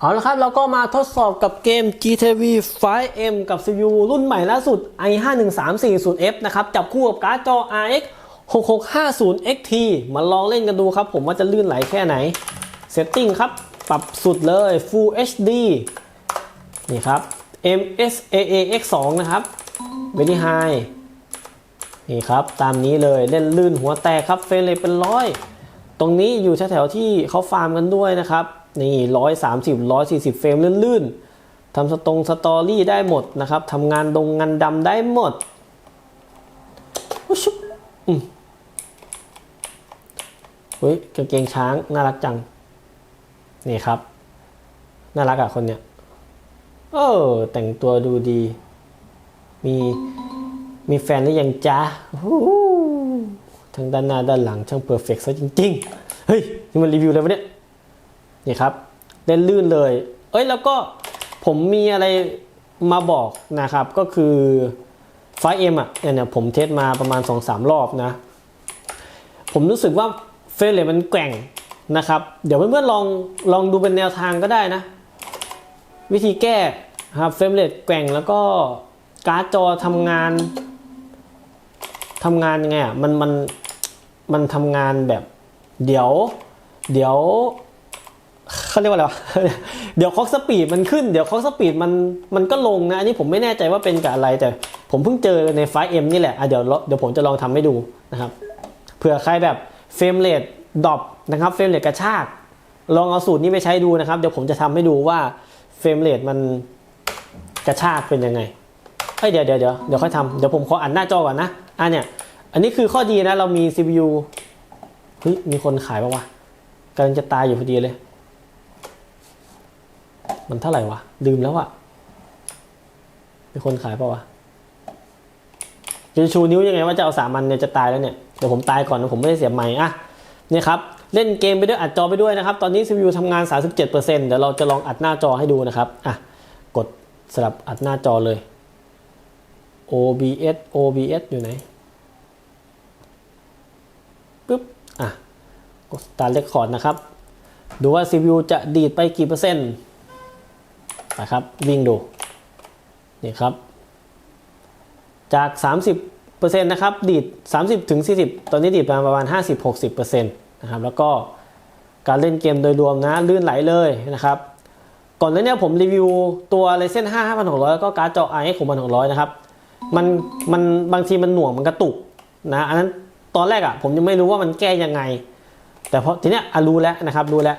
เอาละครับเราก็มาทดสอบกับเกม GTV 5M กับ CPU รุ่นใหม่ล่าสุด i51340F นะครับ จับคู่กับการ์ดจอ RX 6650 XT มาลองเล่นกันดูครับผมว่าจะลื่นไหลแค่ไหน Setting ครับ ปรับสุดเลย Full HD นี่ครับ MSAAX2 นะครับ Very High นี่ครับ ตามนี้เลยเล่นลื่นหัวแตกครับเฟรมเรทเป็นร้อย ตรงนี้อยู่แถวๆที่เขาฟาร์มกันด้วยนะครับ นี่ร้อยสามสิบร้อยสี่สิบเฟรมลื่นๆทำสตรงสตอรี่ได้หมดนะครับทำงานดงงานดำได้หมดอุ๊ยชุบอืมเฮ้ยกางเกงช้างน่ารักจัง นี่ครับ น่ารักอะคนเนี้ยเออแต่งตัวดูดี มีมีแฟนหรือยังจ๊ะฮู้ทั้งด้านหน้าด้านหลังช่างเพอร์เฟกต์ซะจริง ๆ เฮ้ย นี่มันรีวิวอะไรวะเนี่ย นี่ครับเล่นลื่นเลย เอ้ยแล้วก็ผมมีอะไรมาบอกนะครับก็คือไฟเอ็มอะเนี่ยผมเทสมาประมาณ 2-3 รอบนะ ผมรู้สึกว่าเฟรมเรทมันแกว่งนะครับ เดี๋ยวเพื่อนๆลองลองดูเป็นแนวทางก็ได้นะ วิธีแก้ครับเฟรมเรทแกว่งแล้วก็การ์ดจอทำงานทำงานยังไงอะมันมันมันทำงานแบบ เดี๋ยว เดี๋ยว เขาเรียกว่าอะไรวะ เดี๋ยวคอกสปีดมันขึ้น เดี๋ยวคอกสปีดมันมันก็ลงนะ อันนี้ผมไม่แน่ใจว่าเป็นกับอะไร แต่ผมเพิ่งเจอในไฟเอ็มนี่แหละ อะเดี๋ยวเดี๋ยวผมจะลองทำให้ดูนะครับ เผื่อใครแบบเฟรมเรทดรอปนะครับ เฟรมเรทกระชาก ลองเอาสูตรนี้ไปใช้ดูนะครับ เดี๋ยวผมจะทำให้ดูว่าเฟรมเรทมันกระชากเป็นยังไงเอ้ยเดี๋ยวเดี๋ยวเดี๋ยวเดี๋ยวค่อยทำเดี๋ยวผมขออ่านหน้าจอก่อนนะ อะเนี่ย อันนี้คือข้อดีนะ เรามี CPU เฮ้ย มีคนขายปะวะกำลังจะตายอยู่พอดีเลย มันเท่าไหร่วะ ลืมแล้วอะมีคนขายเปะวะจะชูนิ้วยังไงว่าจะเอาสามันเนี่ยจะตายแล้วเนี่ย เดี๋ยวผมตายก่อนนะผมไม่ได้เสียบไม้อะเนี่ยครับ เล่นเกมไปด้วยอัดจอไปด้วยนะครับ ตอนนี้ CPU ทำงาน 37%เดี๋ยวเราจะลองอัดหน้าจอให้ดูนะครับอะกดสลับอัดหน้าจอเลย OBS OBS อยู่ไหนปึ๊บอะกด Start Record นะครับ ดูว่า CPU จะดีดไปกี่เปอร์เซ็นต์ นะครับ วิ่งดูนี่ครับ จาก 30%นะครับ ดีด 30ถึง40 ตอนนี้ดีดมาประมาณ 50-60%นะครับ แล้วก็การเล่นเกมโดยรวมนะ ลื่นไหลเลยนะครับ ก่อนหน้านี้ผมรีวิวตัว Ryzen 5 5600 แล้วก็การ์ดจอ RX 6600 นะครับ มันมันบางทีมันหน่วงมันกระตุกนะ อันนั้นตอนแรกอะ่ะผมยังไม่รู้ว่ามันแก้ยังไง แต่พอทีเนี้ยรู้แล้วนะครับ รู้แล้ว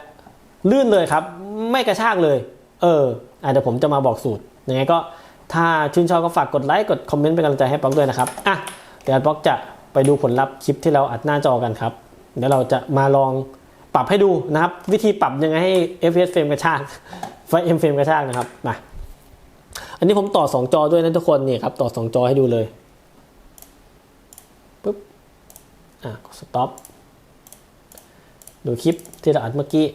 ลื่นเลยครับ ไม่กระชากเลย เออ เดี๋ยวผมจะมาบอกสูตรยังไงก็ถ้าชื่นชอบก็ฝากกดไลค์กดคอมเมนต์เป็นกำลังใจให้ป๊อกด้วยนะครับอะเดี๋ยวป๊อกจะไปดูผลลัพธ์คลิปที่เราอัดหน้าจอกันครับเดี๋ยวเราจะมาลองปรับให้ดูนะครับ วิธีปรับยังไงให้ FPS เฟรมกระชากไฟเอ็มเฟรมกระชากนะครับมาอันนี้ผมต่อ 2 จอด้วยนะทุกคนนี่ครับต่อ 2 จอให้ดูเลยปุ๊บอะกด stop ดูคลิปที่เราอัดเมื่อกี้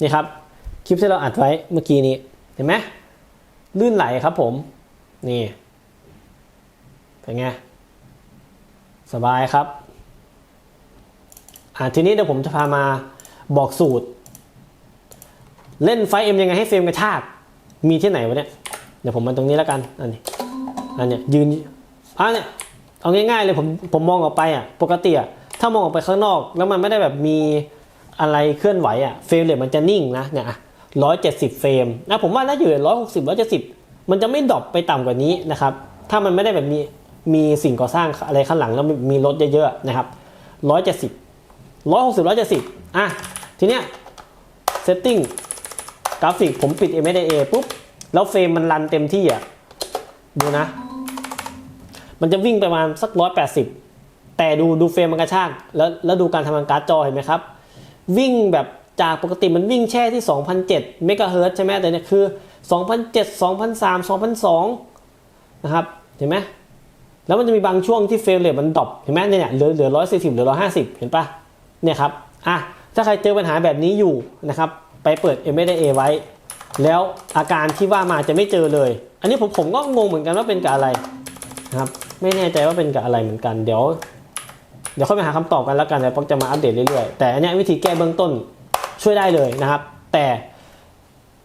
นี่ครับ คลิปที่เราอัดไว้เมื่อกี้นี้ เห็นไหมลื่นไหลครับผม นี่ เป็นไง สบายครับ อ่าทีนี้เดี๋ยวผมจะพามาบอกสูตร เล่นไฟเอ็มยังไงให้เฟรมกระชาก มีที่ไหนวะเนี่ย เดี๋ยวผมมาตรงนี้แล้วกัน อันนี้ อันเนี้ยยืนอะเนี่ยเอาง่ายๆเลยผมผมมองออกไปอะ ปกติอะถ้ามองออกไปข้างนอก แล้วมันไม่ได้แบบมีอะไรเคลื่อนไหวอะ เฟรมเรทมันจะนิ่งนะเนี่ย ร้อยเจ็ดสิบเฟรมนะผมว่าน่าอยู่ร้อยหกสิบร้อยเจ็ดสิบมันจะไม่ดรอปไปต่ำกว่านี้นะครับ ถ้ามันไม่ได้แบบมีมีสิ่งก่อสร้างอะไรข้างหลังแล้วมีรถเยอะๆนะครับร้อยเจ็ดสิบร้อยหกสิบร้อยเจ็ดสิบอะ ทีเนี้ย setting กราฟิกผมปิด MSA ปุ๊บ แล้วเฟรมมันรันเต็มที่อะ ดูนะ มันจะวิ่งประมาณสักร้อยแปดสิบแต่ดูดูเฟรมมันกระชาก แล้วแล้วดูการทำงานการ์ดจอเห็นไหมครับ วิ่งแบบ จากปกติมันวิ่งแช่ที่ 2,007เมกะเฮิรต์ใช่ไหมแต่เนี่ยคือ 2,007 2,003 2,002 นะครับ เห็นไหมแล้วมันจะมีบางช่วงที่เฟรมเรทมันดรอปเห็นไหมเนี่ยเหลือเหลือ140เหลือ150เห็นปะเนี่ยครับอะถ้าใครเจอปัญหาแบบนี้อยู่นะครับ ไปเปิด MSA ไว้ แล้วอาการที่ว่ามาจะไม่เจอเลย อันนี้ผมผมก็งงเหมือนกันว่าเป็นกับอะไรนะครับ ไม่แน่ใจว่าเป็นกับอะไรเหมือนกัน เดี๋ยว เดี๋ยวค่อยไปหาคำตอบกันแล้วกันเดี๋ยวป๊อกจะมาอัปเดตเรื่อยๆแต่อันนี้วิธีแก้เบื้องต้น ช่วยได้เลยนะครับ แต่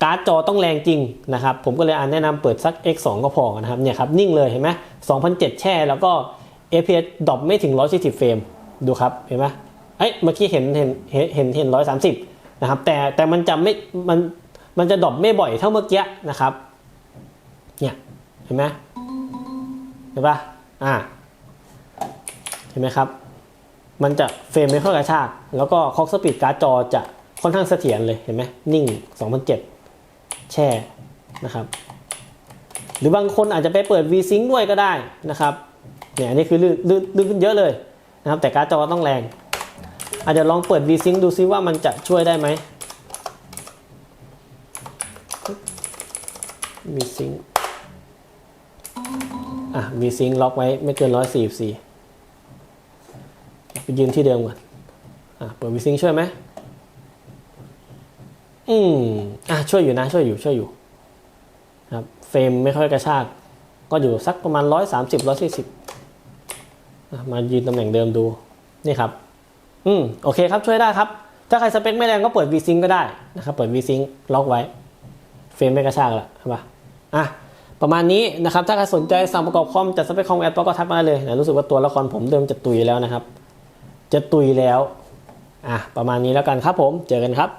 การ์ดจอต้องแรงจริงนะครับ ผมก็เลยอ่านแนะนำเปิดสัก X2 ก็พอนะครับเนี่ยครับนิ่งเลยเห็นไหม2007 แช่แล้วก็ FPS ดรอปไม่ถึง 140 เฟรมดูครับเห็นไหมเอ้ยเมื่อกี้เห็นเห็นเห็นเห็นเห็น130 นะครับ แต่แต่มันจะไม่มันมันจะดรอปไม่บ่อยเท่าเมื่อกี้นะครับเนี่ยเห็นไหมเห็นปะอ่าเห็นไหมครับ มันจะเฟรมไม่ค่อยกระชาก แล้วก็คอกสปีดการ์ดจอจะ ค่อนข้างเสถียรเลยเห็นไหมนิ่ง 2007 แช่นะครับ หรือบางคนอาจจะไปเปิด V-Sync ด้วยก็ได้นะครับเนี่ยอันนี้คือลื่นลื่นลื่นขึ้นเยอะเลยนะครับ แต่การ์ดจอต้องแรง อาจจะลองเปิด V-Sync ดูซิว่ามันจะช่วยได้ไหม V-Sync อะ V-Sync ล็อกไว้ไม่เกิน 144ไปยืนที่เดิมก่อนอะเปิด V-Sync ช่วยไหม อืมอะช่วยอยู่นะ ช่วยอยู่ช่วยอยู่ครับเฟรมไม่ค่อยกระชาก ก็อยู่สักประมาณ130 140อะมายืนตำแหน่งเดิมดู นี่ครับ อืมโอเคครับช่วยได้ครับ ถ้าใครสเปคไม่แรงก็เปิด V-Sync ก็ได้นะครับ เปิด V-Sync ล็อกไว้ เฟรมไม่กระชากละใช่ปะอะประมาณนี้นะครับ ถ้าใครสนใจสั่งประกอบคอมจัดสเปคคอมแอดก็ทักมาเลยนะรู้สึกว่าตัวละครผมเดิมจะตุยแล้วนะครับ จะตุยแล้ว อะประมาณนี้แล้วกันครับผม เจอกันครับ